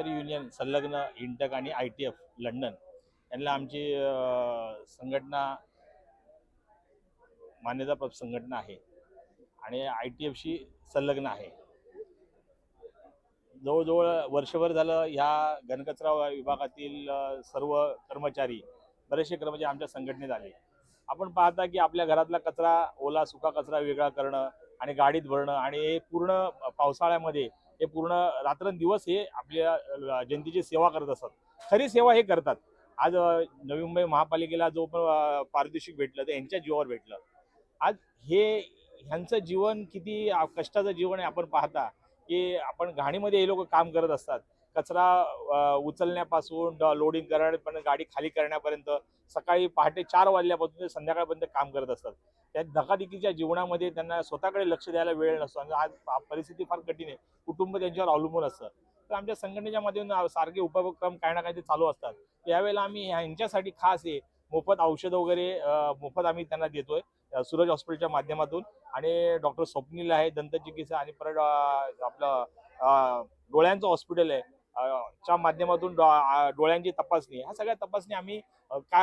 कर्मचारी युनियन संलग्न इंटक आणि आय टी एफ लंडन यांना आमची संघटना मान्यताप्राप्त संघटना आहे आणि आय टी एफशी संलग्न आहे. जवळजवळ वर्षभर झालं ह्या घनकचरा विभागातील सर्व कर्मचारी बरेचसे कर्मचारी आमच्या संघटनेत आले. आपण पाहता की आपल्या घरातला कचरा ओला सुका कचरा वेगळा करणं आणि गाडीत भरणं आणि हे पूर्ण पावसाळ्यामध्ये हे पूर्ण रात्रंदिवस हे आपल्या जनतेची सेवा करत असतात खरी सेवा हे करतात. आज नवी मुंबई महापालिकेला जो पण पारितोषिक भेटलं ते यांच्या जीवावर भेटलं. आज हे ह्यांचं जीवन किती कष्टाचं जीवन आहे आपण पाहता की आपण घाणीमध्ये हे लोक काम करत असतात. कचरा उचलण्यापासून लोडिंग करण्यापर्यंत गाडी खाली करण्यापर्यंत सकाळी पहाटे चार वाजल्यापासून ते संध्याकाळपर्यंत काम करत असतात. त्या धकाधकीच्या जीवनामध्ये त्यांना स्वतःकडे लक्ष द्यायला वेळ नसतो आणि आज परिस्थिती फार कठीण आहे. कुटुंब त्यांच्यावर अवलंबून असतं. तर आमच्या संघटनेच्या माध्यमातून सारखे उपक्रम काही ना काही ते चालू असतात. यावेळेला आम्ही ह्यांच्यासाठी खास आहे मोफत औषध वगैरे मोफत आम्ही त्यांना देतोय सूरज हॉस्पिटलच्या माध्यमातून. आणि डॉक्टर स्वप्नील आहे दंतचिकित्सा आणि परत आपलं डोळ्यांचं हॉस्पिटल आहे. च्या माध्यमातून डोळ्यांची तपासणी. ह्या सगळ्या तपासणी आम्ही का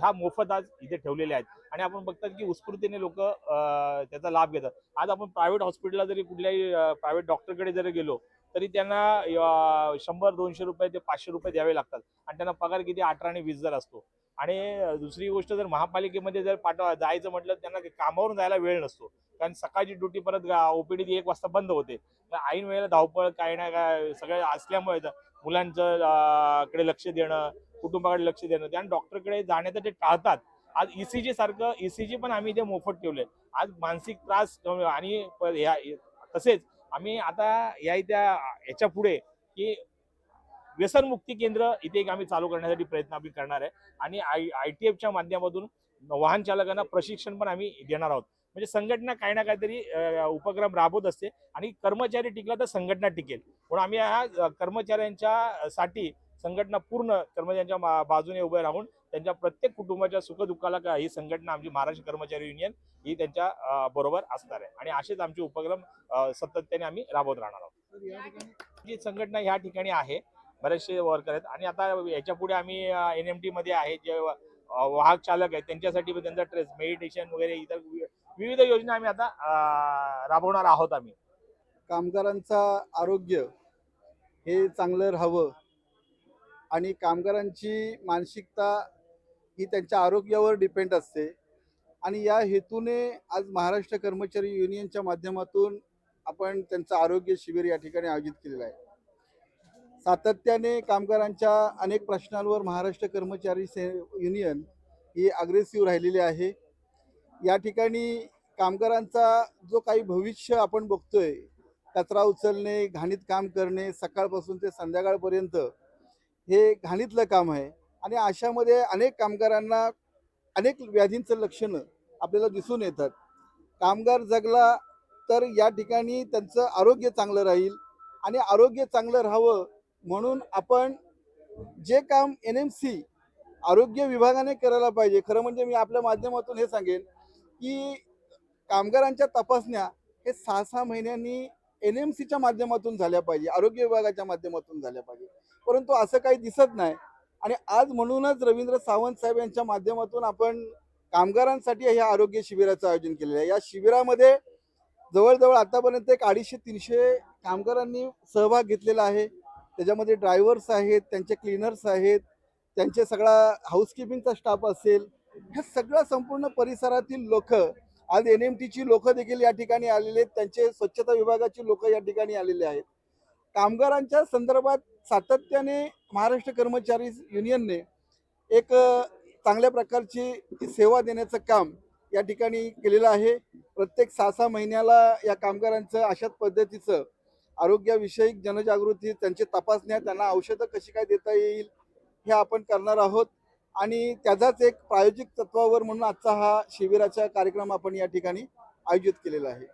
ह्या मोफत आज इथे ठेवलेल्या आहेत. आणि आपण बघतात की उत्स्फूर्तीने लोक त्याचा लाभ घेतात. आज आपण प्रायव्हेट हॉस्पिटलला जरी कुठल्याही प्रायव्हेट डॉक्टरकडे जरी गेलो तरी त्यांना शंभर दोनशे रुपये ते पाचशे रुपये द्यावे लागतात. आणि त्यांना पगार किती? अठरा आणि वीस हजार असतो. आणि दुसरी गोष्ट जर महापालिकेमध्ये जर पाठवा जायचं म्हटलं तर त्यांना कामावरून जायला वेळ नसतो. कारण सकाळची ड्युटी परत ओपीडी एक वाजता बंद होते. तर ऐन वेळेला धावपळ काही ना काय सगळं असल्यामुळे तर मुलांचं कडे लक्ष देणं कुटुंबाकडे लक्ष देणं त्या डॉक्टरकडे जाण्याचं ते टाळतात आज ईसीजी सारखं ईसीजी पण आम्ही इथे मोफत ठेवले आज मानसिक त्रास आणि ह्या तसेच आम्ही आता या त्या याच्यापुढे की व्यसनमुक्ती केंद्र इथे एक आम्ही चालू करण्यासाठी प्रयत्न आम्ही करणार आहे. आणि आय आय टी एफच्या माध्यमातून वाहन चालकांना प्रशिक्षण पण आम्ही देणार आहोत. म्हणजे संघटना काही ना काहीतरी उपक्रम राबवत असते आणि कर्मचारी टिकला तर संघटना टिकेल. म्हणून आम्ही ह्या कर्मचाऱ्यांच्या साठी संघटना पूर्ण कर्मचाऱ्यांच्या बाजूने उभे राहून त्यांच्या प्रत्येक कुटुंबाच्या सुखदुःखाला का ही संघटना आमची महाराष्ट्र कर्मचारी युनियन ही त्यांच्या बरोबर असणार आहे. आणि असेच आमचे उपक्रम सातत्याने आम्ही राबवत राहणार आहोत. जी संघटना ह्या ठिकाणी आहे बरेचसे वर्कर आहेत आणि आता याच्यापुढे आम्ही एन एम टी मध्ये आहे जे वाहक चालक आहेत त्यांच्यासाठी पण त्यांचा ट्रेस मेडिटेशन वगैरे इतर विविध योजना आम्ही आता राबवणार आहोत आम्ही. कामगारांचा आरोग्य हे चांगलं राहावं आणि कामगारांची मानसिकता ही त्यांच्या आरोग्यावर डिपेंड असते. आणि या हेतूने आज महाराष्ट्र कर्मचारी युनियनच्या माध्यमातून आपण त्यांचं आरोग्य शिबिर या ठिकाणी आयोजित केलेलं आहे. सातत्याने कामगारांच्या अनेक प्रश्नांवर महाराष्ट्र कर्मचारी से युनियन ही अग्रेसिव्ह राहिलेली आहे. या ठिकाणी कामगारांचा जो काही भविष्य आपण बघतोय कचरा उचलणे घाणीत काम करणे सकाळपासून ते संध्याकाळपर्यंत हे घाणीतलं काम आहे. आणि अशामध्ये अनेक कामगारांना अनेक व्याधींचं लक्षणं आपल्याला दिसून येतात. कामगार जगला तर या ठिकाणी त्यांचं आरोग्य चांगलं राहील आणि आरोग्य चांगलं राहावं म्हणून आपण जे काम एन एम सी आरोग्य विभागाने करायला पाहिजे. खरं म्हणजे मी आपल्या माध्यमातून हे सांगेन की कामगारांच्या तपासण्या हे सहा सहा महिन्यांनी एन एम सीच्या माध्यमातून झाल्या पाहिजे आरोग्य विभागाच्या माध्यमातून झाल्या पाहिजे. परंतु असं काही दिसत नाही. आणि आज म्हणूनच रवींद्र सावंत साहेब यांच्या माध्यमातून आपण कामगारांसाठी ह्या आरोग्य शिबिराचं आयोजन केलेलं आहे. या शिबिरामध्ये जवळजवळ आतापर्यंत एक अडीचशे तीनशे कामगारांनी सहभाग घेतलेला आहे. त्याच्यामध्ये ड्रायव्हर्स आहेत त्यांचे क्लीनर्स आहेत त्यांचे सगळा हाऊसकीपिंगचा स्टाफ असेल ह्या सगळ्या संपूर्ण परिसरातील लोक आज एन एम टीची लोक देखील या ठिकाणी आलेले आहेत. त्यांचे स्वच्छता विभागाची लोक या ठिकाणी आलेले आहेत. कामगारांच्या संदर्भात सातत्याने महाराष्ट्र कर्मचारी युनियनने एक चांगल्या प्रकारची सेवा देण्याचं काम या ठिकाणी केलेलं आहे. प्रत्येक सहा सहा महिन्याला या कामगारांचं अशाच पद्धतीचं आरोग्याविषयक जनजागृती त्यांची तपासण्या त्यांना औषधं कशी काय देता येईल हे आपण करणार आहोत. आणि त्याचाच एक प्रायोजिक तत्वावर म्हणून आजचा हा शिबिराचा कार्यक्रम आपण या ठिकाणी आयोजित केलेला आहे.